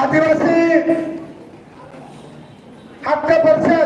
आदिवासी हक्क परिषद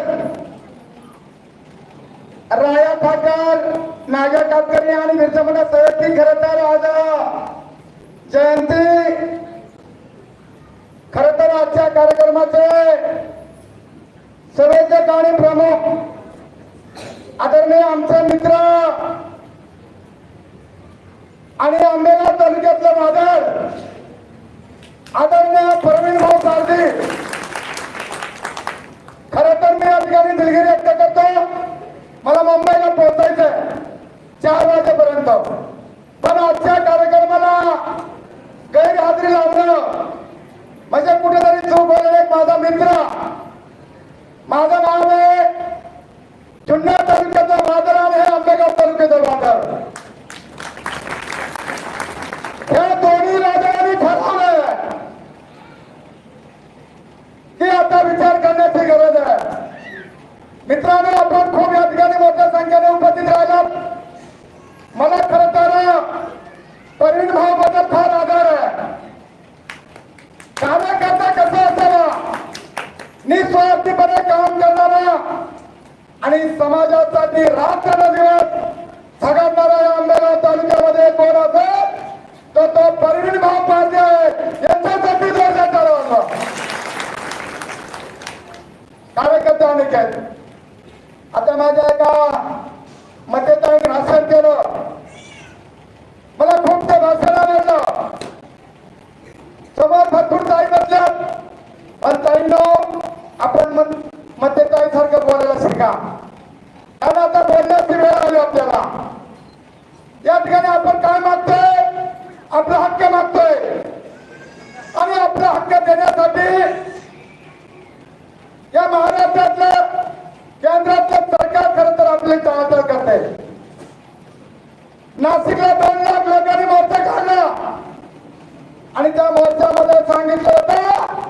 त्या सांगितलं होतं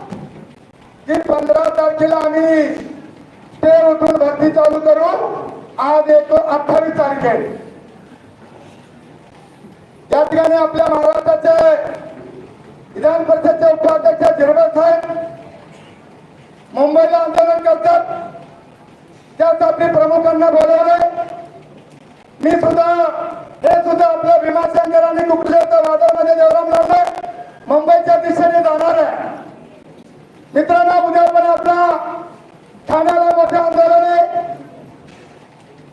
की पंधरा तारखेला आम्ही ते उठून भरती चालू करू. आज येतो अठ्ठावीस तारखे आहे. या ठिकाणी आपल्या महाराष्ट्राचे विधान परिषदचे उपाध्यक्ष झिरबळ साहेब मुंबईला आंदोलन करतात. त्यासाठी प्रमुखांना बोलवले मी सुद्धा हे सुद्धा आपल्या भीमाशंकर आणि कुठल्या वादामध्ये देवराम लावले मुंबईच्या दिशेने जाणार आहे. मित्रांनो उद्या पण आपला ठाण्याला मोठे आंदोलन आहे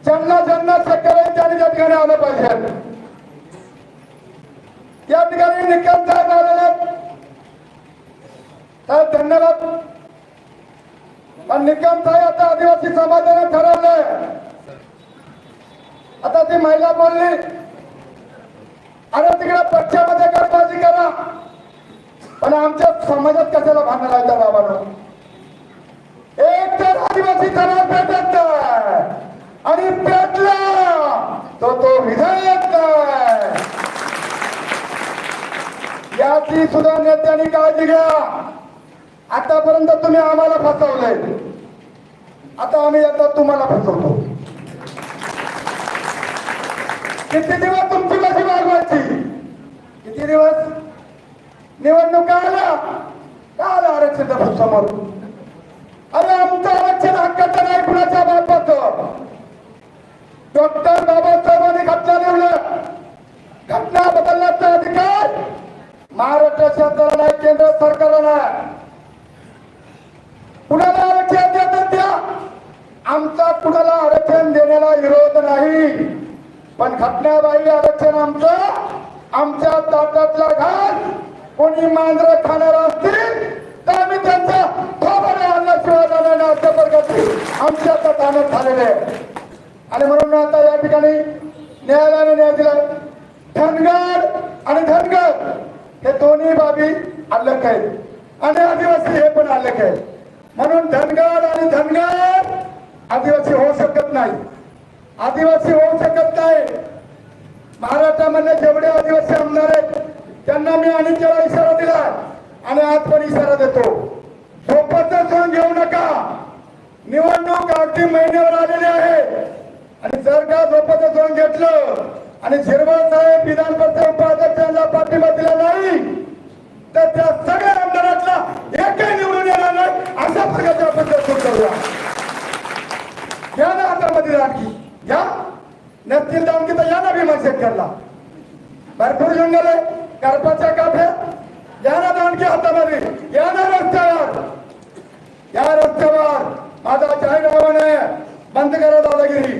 ज्यांना ज्यांना शक्य होईल त्यांनी त्या ठिकाणी आलं पाहिजे. या ठिकाणी निकम साहेब आलेले साहेब धन्यवाद. पण निकम साहेब आता आदिवासी समाजाने ठरवलंय. आता ती महिला बोलली अरे तिकडे पक्षामध्ये गडबाजी करा. पण आमच्या समाजात कशाला भांडण लावता बाबा एक तर आदिवासी समाज पेटत आणि पेटला तो तो विधायक याची सुद्धा नेत्यांनी काळजी घ्या. आतापर्यंत तुम्ही आम्हाला फसवलंय. आता आम्ही आता तुम्हाला फसवतो. किती दिवस तुमची कशी वागवायची किती दिवस? निवडणुका आल्या. का आलं आरक्षण समोर. अरे आमचं आरक्षण हक्काचं नाही कुणाच्या बापाचं? डॉक्टर बाबासाहेबांनी घटना लिहिलं घटना बदलण्याचा अधिकार महाराष्ट्र शासनाला नाही केंद्र सरकारला नाही. कुणाला आरक्षण देतात द्या आमचा कुणाला आरक्षण देण्याला विरोध नाही. पण घटनाबाई आरक्षण आमचं आमच्या ताटातला घास कोणी मांजर खाणार असतील तर आम्ही त्यांचा थोबडे आणल्याशिवाय जाणार नाही अशा आमच्या ताटानं झालेले आहे. आणि म्हणून आता या ठिकाणी न्यायालयाने न्याय दिला. धनगर आणि धनगर हे दोन्ही बाबी आलेख आहेत. आणि आदिवासी हे पण आलेख आहेत. म्हणून धनगर आणि धनगर आदिवासी होऊ शकत नाही. आदिवासी होऊ शकत नाही. महाराष्ट्रामधले जेवढे आदिवासी आमदार आहेत त्यांना मी अनित्याला इशारा दिला आणि आज पण इशारा देतो. सोपत सण घेऊ नका? निवडणूक अगदी महिन्यावर आलेली आहे. आणि जर का झोपत सण घेतलं आणि झिरवळ साहेब विधान परिषद उपाध्यक्षांना पाठिंबा दिला नाही तर त्या सगळ्या आमदारातला एकही निवडून येणार नाही अशा प्रकारचे आपण तरतूद करूया. या ना हातामध्ये आणखी या. नक्की जाऊन आणखी तर या ना भीमा शेतकऱ्याला. भरपूर जंगल आहे. दांडकी हातामध्ये. या ना रस्त्यावर. या रस्त्यावर माझा जाहीर आहे. बंद करा दादागिरी.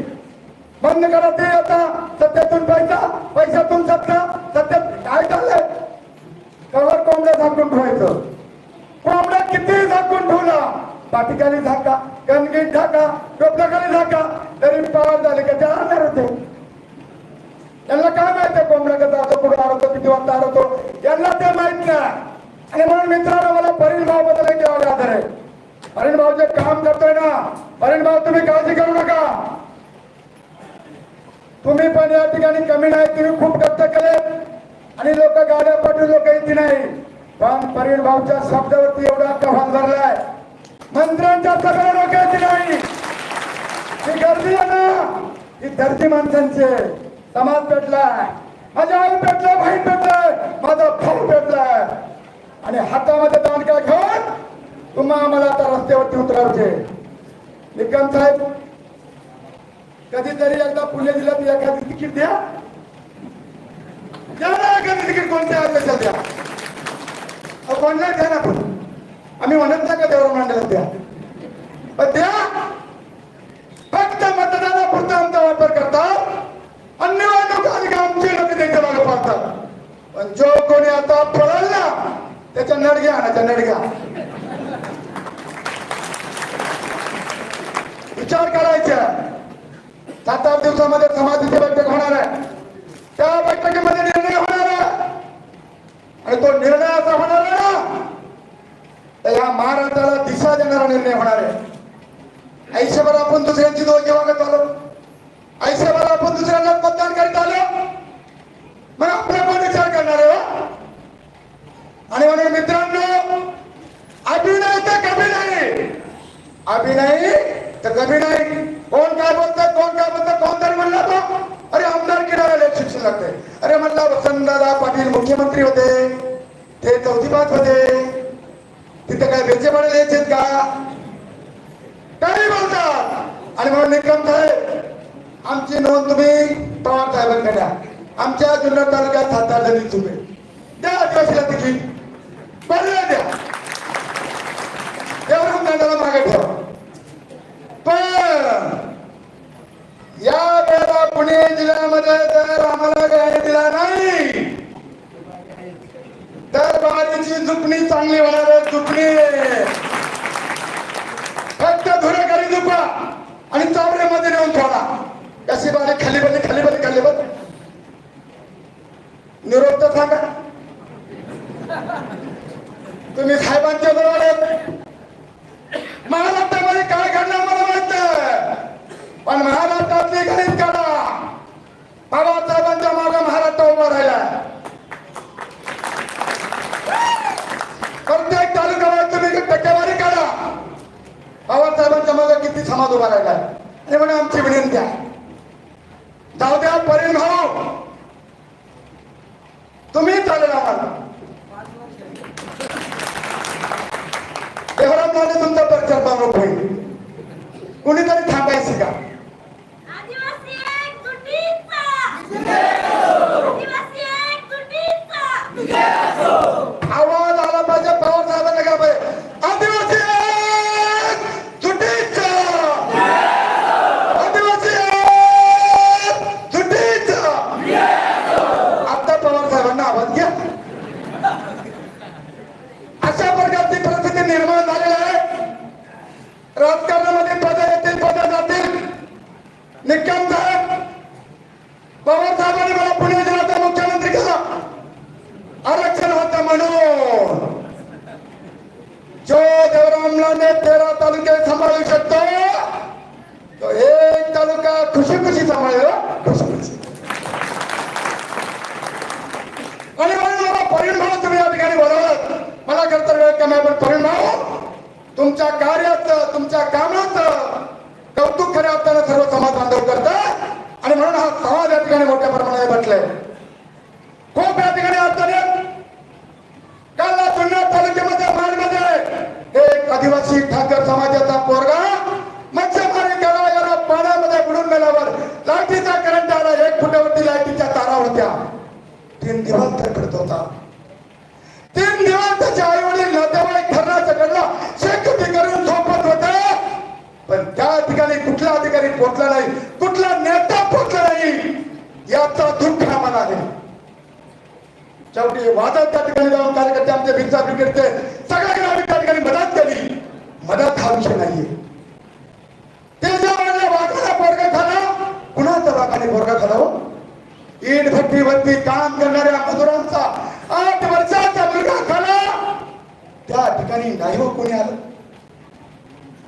बंद करा ते आता. सत्यातून पैसा. पैशातून सत्ता. सत्यात काय चाललंय? कवर कोंबड्या झाकून ठेवायचं. कोंबड्या किती झाकून ठेवला? पाठीखाली झाका. कणगीत झाका. डोपल्याखाली झाका. तरी पावर झाले का? ते आणणार होते यांना काय माहिती आहे कोंबड्या कसं असं कुठं आरवतो यांना ते माहीत नाही. आणि म्हणून मित्रांनो मला परिण भावबद्दल एक आधार आहे. परिण भाऊ जे काम करतोय ना परिण भाऊ तुम्ही काळजी करू नका. तुम्ही पण या ठिकाणी कमी नाही तुम्ही खूप कष्ट केले. आणि लोक गाड्या पाठवून लोक येते नाही. पण परिण भाऊच्या शब्दावरती एवढा कव्हाल धरलाय. मंत्र्यांच्या सगळ्या लोक येते नाही. ही गर्दी आहे ना ही धरती माणसांची. समाज पेटलाय. माझ्या आई भेटलाय बहीण भेटलाय माझा भाऊ भेटलाय आणि हातामध्ये दांडका घेऊन? तुम्हा आम्हाला आता रस्त्यावरती उतरायचे निकम साहेब कधीतरी एकदा पुणे जिल्ह्यात एखादी तिकीट द्या. एखादी तिकीट कोणत्या अध्यक्षात द्या. कोणला द्या ना पण. आम्ही म्हणत नाही का देवराम मंडळात द्या. पण द्या. फक्त मतदानापुरता आमचा वापर करतात. अन्य लोक आमचे लोक त्यांच्या मागे पाहतात पण जो कोणी आता पळाला त्याच्या नडग्या आणायच्या नडग्या. विचार करायचा. सात आठ दिवसामध्ये समाजाची बैठक होणार आहे. त्या बैठकीमध्ये निर्णय होणार आहे. आणि तो निर्णय असा होणार आहे ना तर या महाराष्ट्राला दिशा देणारा निर्णय होणार आहे. आयुष्यभर आपण दुसऱ्यांची दोष चालू ऐसे मला आपण दुसऱ्यांना मतदान करीत आलो. मग आपला कोण विचार करणार आहे आणि म्हणून मित्रांनो अभिनय तर कमी नाही. अभिनय तर कमी नाही. कोण काय बोलतात कोण काय बोलतात कोण तरी म्हणला तो. अरे आमदार किनारा शिक्षण लागते अरे म्हणला वसंतदादा पाटील मुख्यमंत्री होते. ते चौथी पाच होते. तिथे काय बेचे पडेल यायचे का? काही बोलतात. आणि म्हणून निकम साहेब आमची नोंद तुम्ही पवार साहेबांकडे आमच्या जुन्नर तालुक्यात सात आठ जणी तुम्ही त्या आदिवासीला तिकीट. पर्याय द्या. एवढं दंडाला मागे ठेवा. पण या वेळेला पुणे जिल्ह्यामध्ये जर आम्हाला न्याय दिला नाही तर बारीची झुकणी चांगली होणार आहे झुकणी फक्त धुरेखाली झुका आणि चावड्यामध्ये नेऊन ठेवला कशी बारी खाली बली खाली बली खाली बली निरोप तर सांगा. तुम्ही साहेबांच्या जवळ महाराष्ट्रामध्ये काय घडणार मला वाटत. पण महाराष्ट्रातली घरीच काढा. बाबासाहेबांच्या साहेबांच्या मागे महाराष्ट्र उभा राहिला. प्रत्येक तालुक्यावर तुम्ही टक्केवारी काढा. बाबासाहेबांच्या साहेबांच्या मागे किती समाज उभा राहिला. आणि म्हणून आमची विनंती आहे जाऊ द्या परिण भाऊ तुम्ही चालेल आम्हाला देवरामने तुमचा प्रचार बाबा होईल कुणीतरी थांबायचं का आदिवासी एक तुटीचा आदिवासी एक तुटीचा आवाज आला पाहिजे पवार साहेबांना का पाहिजे आदिवासी एक, सुट्टीचा आदिवासी एक, सुट्टीचा आता पवार साहेबांना आवाज घ्या अशा प्रकारची परिस्थिती निर्माण झालेली आहे राजकारणामध्ये पद येतील पद जातील निकम साहेब पवार साहेबांनी मला पुणे जिल्ह्याचा मुख्यमंत्री केला आरक्षण होतं म्हणून जो देवरामला ने तेरा तालुके सांभाळू शकतो तो एक तालुका खुशी खुशी सांभाळलं हो. खुशी खुशी आणि म्हणून मला परिणाम तुम्ही या ठिकाणी बोलावलं. मला कर्तव्य कमी आहे, पण परिणाम तुमच्या कार्याचं तुमच्या कामाचं कौतुक खऱ्या अर्थानं सर्व समाज बांधव करतात. आणि म्हणून हा समाज या ठिकाणी मोठ्या प्रमाणात म्हटलंय खूप या ठिकाणी अडचणी काल जुन्नर तालुक्यामध्ये माडमध्ये एक आदिवासी ठाकर समाजाचा पोरगा एक फुटावरती लाईटीच्या तारा होत्या तीन दिवस करत होता. तीन दिवस त्याच्या आई वडील नातेवाईक घराचा घडला शेकटी करून झोपत होते. पण त्या ठिकाणी कुठला अधिकारी पोहोचला नाही कुठला नेता पोहोचला नाही याचा दुःख आम्हाला आहे. शेवटी वादळ त्या ठिकाणी जाऊन कार्यकर्ते आमच्या भिक्षा बिघडते सगळ्या आम्ही त्या ठिकाणी मदत केली. मदत हा विषय नाहीये. ते पोरगा झाला कुणाचा वाघाने पोरगा खाला हो ईट भट्टीवरती काम करणाऱ्या मजुरांचा आठ वर्षाचा मुलगा खाला त्या ठिकाणी नाही हो कोणी आलं.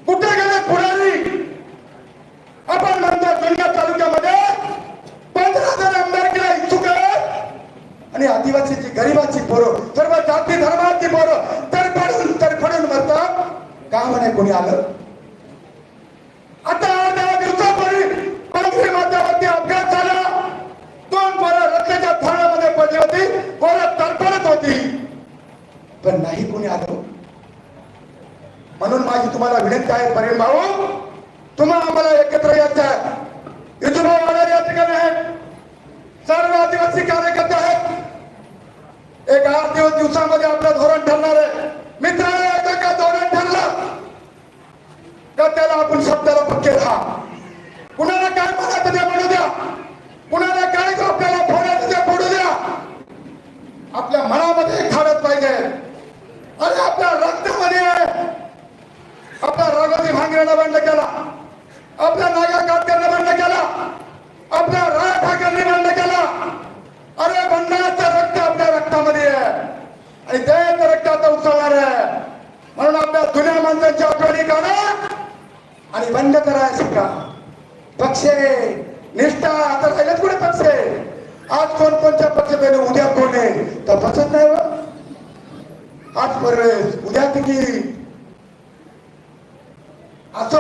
कुठे गेले पुढारी? आपण म्हणतो जुन्नर तालुक्यामध्ये पंधरा जण आमदारकीला इच्छुक आणि आदिवासीची गरिबाची पोरं सर्व जाती धर्माची पोरं तडफडून तडफडून मरतात. का म्हणे कोणी आलं आता दहा दिवसापूर्वी पांढरी माथ्यावरती अपघात झाला दोन पोरं रस्त्याच्या थाळ्यामध्ये पडली होती पोरं तडफडत होती पण नाही कोणी आलं म्हणून माझी काय विनंती आहे भाऊ तुम्हाला आम्हाला एकत्र यायचं आहे. या ठिकाणी आहेत. सर्व आदिवासी कार्यकर्ते आहेत. एक आठ दिवस दिवसामध्ये आपलं धोरण ठरणार आहे. मित्र का धोरण ठरलं? का त्याला आपण शब्दाला पक्के राहा? कुणाला काय म्हणायचं ते म्हणू द्या? कुणाला काय आपल्याला फोडायचं ते फोडू द्या? आपल्या मनामध्ये खाडत पाहिजे. अरे आपल्या रक्तामध्ये आहे आपला राघोजी भांगरेनं बंड केला. आपल्या नागा काटकरनं बंड केला आपल्या राय ठाकरेंनी बंद केला अरे बंडाचं रक्त आपल्या रक्तामध्ये आहे आणि तेच रक्त आता उसळणार आहे म्हणून आपल्या जुन्या माणसांची आठवणी काढा आणि बंद करायला शिका पक्ष निष्ठा आता राहिलेच कुठे पक्ष आज कोण कोणत्या पक्ष पेले उद्या कोण आहे तपासत नाही हो. आज परवेश उद्या किती असो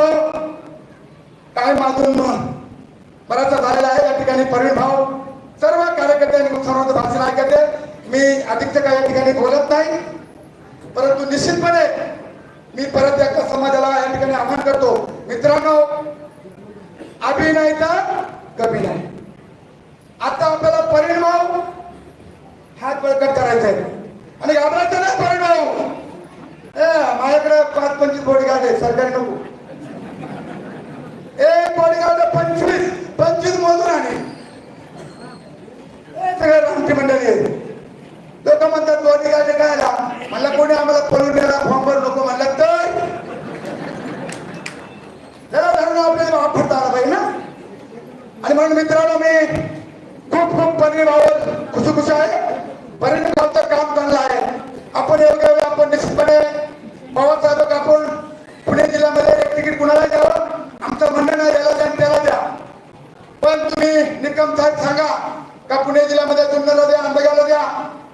काय माझून बराचसा झालेला आहे या ठिकाणी परिण भाव सर्व कार्यकर्त्यांनी सर्वांचं भाषण ऐकते मी अधिकचं काही या ठिकाणी बोलत नाही. परंतु निश्चितपणे मी परत एकदा समाजाला या ठिकाणी आव्हान करतो. मित्रांनो अभिनय तर कमी नाही. आता आपल्याला परिणाम हात बळकट करायचा आहे आणि घाबरायचं नाही परिणाम. ए माझ्याकडे पाच पंचवीस बॉडीगार्ड आहे सरकारी नको. एक बॉडीगार्ड पंचवीस. पंचवीस मजूर आणि. सगळ्या सगळे रामची मंडळी आहे नको म्हणतात दोन्ही काय आला म्हणलं कोणी आम्हाला पळून गेला फॉर्मवर नको म्हणलं तर? जरा धरून आपल्याला वापरता आला पाहिजे ना? आणि म्हणून मित्रांनो मी खूप खूप पन्नी भावर खुशखुश आहे परिणाम भावचं काम चांगलं आहे आपण योग्य वेळी आपण निश्चितपणे पवार साहेब आपण पुणे जिल्ह्यामध्ये एक तिकीट कुणाला द्यावं आमचं म्हणणं नाही याला द्या आणि त्याला द्या पण तुम्ही निकम साहेब सांगा का पुणे जिल्ह्यामध्ये जुन्नरला द्या आंबेगावला द्या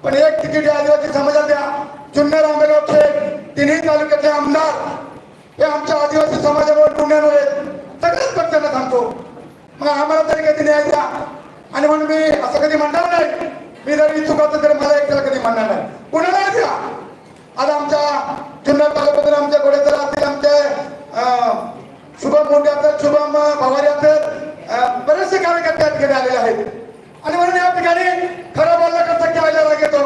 पण एक तिकीट या आदिवासी समाजाला द्या जुन्नर आंबेगावचे तिन्ही तालुक्याचे आमदार हे आमच्या आदिवासी समाजावर निवडून येणार आहेत सगळ्याच पक्षांना सांगतो मग आम्हाला तरी कधी न्याय द्या आणि म्हणून मी असं कधी म्हणणार नाही? मी जर इच्छुक असतो तर मला एकट्याला कधी म्हणणार नाही कुणाला द्या आज आमच्या जुन्नर तालुक्यातील आमच्या गोडेकर असतील आमचे अं, शुभम मोठे असतात शुभम भवारी असतात अं, बरेचसे कार्यकर्ते या ठिकाणी आलेले आहेत आणि म्हणून या ठिकाणी खरं बोललं कसं घ्यायला राग येतो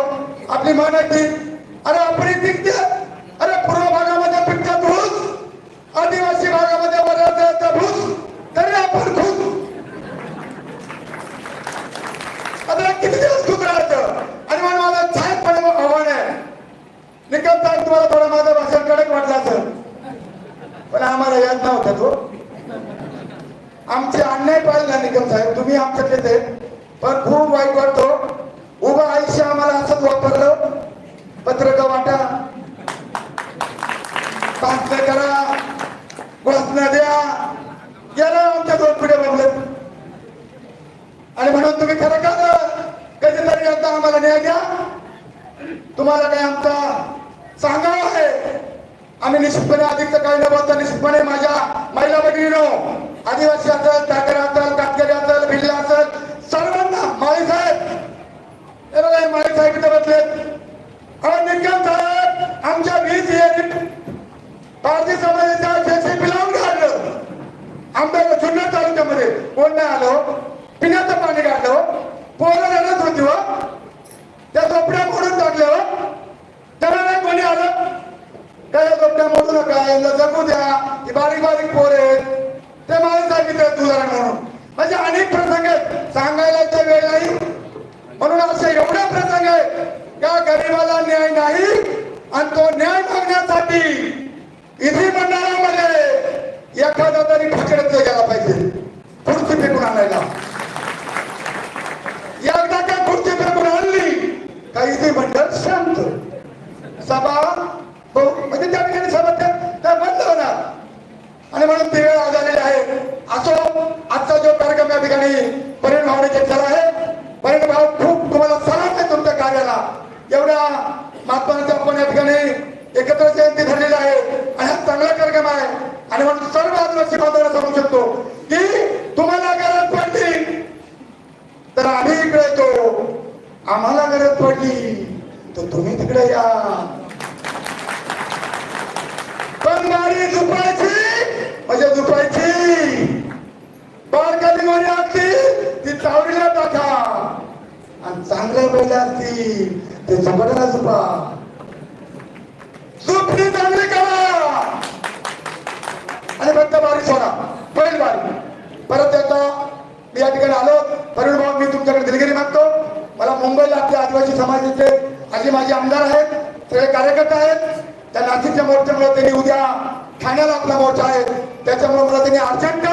आपली मान आहे ती अरे आपण पिकते अरे पूर्व भागामध्ये पिकतात ऊस आदिवासी भागामध्ये वराचा भूस तरी आपण खुश आता किती दिवस खुश राहायचं आणि म्हणून मला छानपणे आव्हान आहे निकम साहेब तुम्हाला थोडं माझं भाषण कडक वाटलं असेल पण आम्हाला याद नव्हता तो आमचे अन्याय पाहिजे ना निकम साहेब तुम्ही आमच्यातलेच आहे पण खूप वाईट वाटतो. उभं आयुष्य आम्हाला असंच वापरलं. पत्रक वाटा. भाषण करा. घोषणा द्या. गेलं आमच्या दोन पिढ्या बघले आणि म्हणून तुम्ही खरं का कधीतरी आता आम्हाला न्याय द्या. तुम्हाला काय आमचा सांगा आहे? आम्ही निश्चितपणे अधिकचं काही न बोलता निश्चितपणे माझ्या महिला भगिनीनो आदिवासी असेल ठाकरे असेल कातकरी असेल भिल्ला असेल सर्वांना माळी साहेब. हे बघा माळी साहेब इथे बसलेत. अहो निकम साहेब आमच्या वीज भारतीय समाजाच्या जेसीबी लावून काढलं आंब्याला जुन्नर तालुक्यामध्ये कोण नाही आलो पिण्याचं पाणी काढलं पोरं रडत होती हो. त्या झोपड्या मोडून टाकल्या हो. त्याला नाही कोणी आलं? काय झोपड्या मोडू नका यांना जगू द्या. ही बारीक बारीक पोर आहेत. ते मला सांगितलं उदाहरण म्हणून. म्हणजे अनेक प्रसंग आहेत. सांगायला तर वेळ नाही. म्हणून असे एवढे प्रसंग आहे का गरीबाला न्याय नाही आणि तो न्याय मागण्यासाठी इथे मंडळामध्ये एखादा तरी फकडत गेला पाहिजे. खुर्ची फेकून आणायला. एकदा का खुर्ची फेकून आणली का इथे मंडळ शांत. सभा म्हणजे त्या ठिकाणी सभा त्या बंद होणार. आणि म्हणून ती वेळ आजारी que आणि असतील ते झुपडाला झुपा झुपणी चांगली करा. आणि फक्त बारी सोडा. पहिली बारी परत एकदा मी या ठिकाणी आलो. तरुण भाऊ मी तुमच्याकडे दिलगिरी मागतो. मला मुंबईला आपल्या आदिवासी समाजाचे आजी माझे आमदार आहेत. सगळे कार्यकर्ते आहेत. त्या नाशिकच्या मोर्चामुळे त्यांनी उद्या ठाण्याला आपला मोर्चा आहे. त्याच्यामुळे मला त्यांनी अर्जंट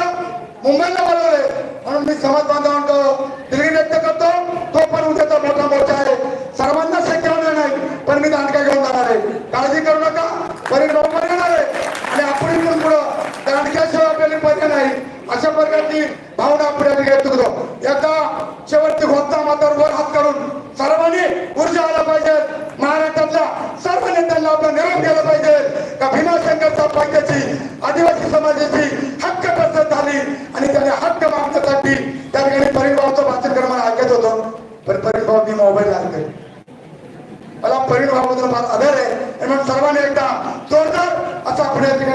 मुंबईला बोलवले म्हणून मी समाज बांधवांकडं दिलगिरी व्यक्त करतो. तो पण उद्याचा मोठा मोर्चा आहे. सर्वांना शक्य होणार नाही पण मी दांडका घेऊन जाणार आहे काळजी करू नका परिणाम पण येणार आहे आणि आपण इथून पुढं दांडक्याशिवाय आपल्याला पर्याय नाही अशा प्रकारची भावना आपण या ठिकाणी तुकतो एकदा शेवटची घोषणा मात्र वर हात काढून सर्वांनी ऊर्जा आला पाहिजे महाराष्ट्रातल्या सर्व नेत्यांना आपला निरोप केला पाहिजे का भीमाशंकरचा पाहिजेची आदिवासी समाजाची हक्क प्रसन्न झाली आणि त्याने हक्क मागण्यासाठी त्या ठिकाणी परिभावाचं भाषण करणं मला ऐकत होतं पण परिभाव मी मोबाईल ऐकते मला परिणामाबद्दल फार आदर आहे आणि म्हणून सर्वांनी एकदा जोरदार असा